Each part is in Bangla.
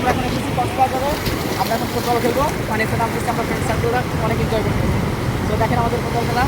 আমরা এখন এসেছি কক্সবাজারে। আমরা এখন ফুটবল খেলব। মানে নাম আমরা ফ্রেন্ড সার্কেলরা অনেক এনজয় করব তো দেখেন আমাদের ফুটবল খেলা।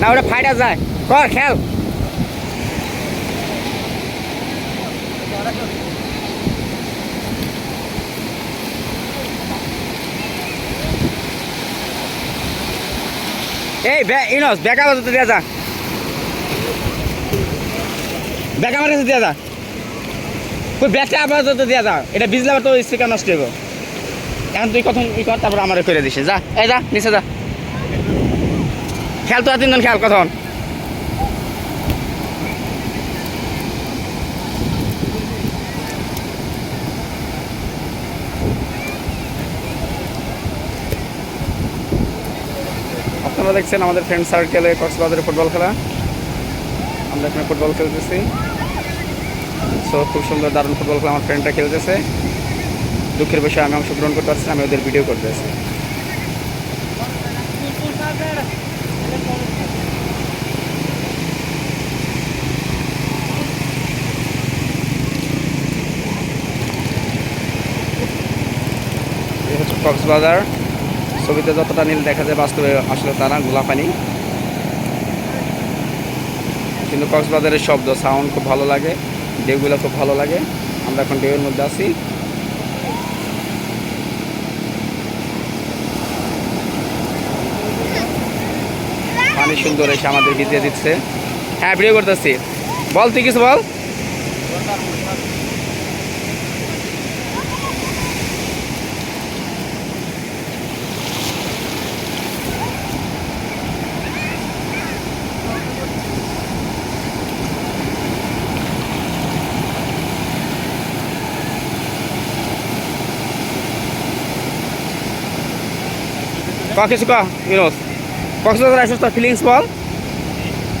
না ওটা ফাইটা যায় কর খেল এই ইনস বেকা বাজাতে দিয়া যা। বেকা আমার কাছে দিয়া যা। কই ব্যাগটা তো দিয়া যা। এটা বিজলে আবার তো স্পিকার নষ্ট হইব। এখন তুই কথা ই কর তারপর আমার করে দিছে যা, এই যা, নিচে যা। খেল তো তিনজন খেল কখন আপনারা দেখছেন আমাদের ফ্রেন্ড সার্কেলে কক্সবাজারে ফুটবল খেলা। আমরা এখানে ফুটবল খেলতেছি। সো খুব সুন্দর, দারুণ ফুটবল খেলা আমার ফ্রেন্ডরা খেলতেছে। দুঃখের বিষয়ে, আমি অংশগ্রহণ করতে পারছি আমি ওদের ভিডিও করতেছি কক্সবাজার। ছবিতে যতটা নীল দেখা যায় বাস্তবে আসলে তা না গোলা পানি কিন্তু কক্সবাজারের শব্দ সাউন্ড খুব ভালো লাগে, ঢেউগুলো খুব ভালো লাগে। আমরা এখন ঢেউয়ের মধ্যে আছি। পানি সুন্দর এসে আমাদের ভিজিয়ে দিচ্ছে। হ্যাঁ ভিডিও করতেছি। বল, তুই কিছু বল। কক্সবাজার তোর ফিলিংস বল।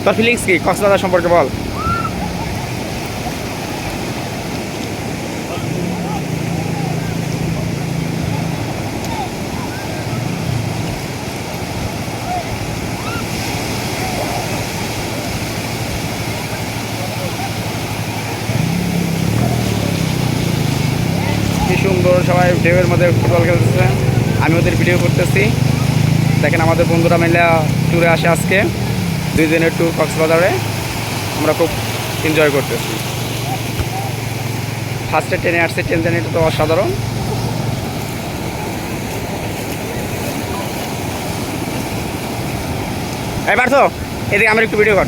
তোর ফিলিংস কি? কক্সবাজার সম্পর্কে বল। সুন্দর সবাই ঢেউয়ের মধ্যে ফুটবল খেলতেছে। আমি ওদের ভিডিও করতেছি। দেখেন আমাদের বন্ধুরা মিলে ট্যুরে আসে আজকে। দুই দিনের ট্যুর কক্সবাজারে। আমরা খুব এনজয় করতেছি। ফার্স্টে ট্রেনে আসছে ট্রেন জার্নিটা তো অসাধারণ। এবার তো এদিকে আমার একটু ভিডিও কর।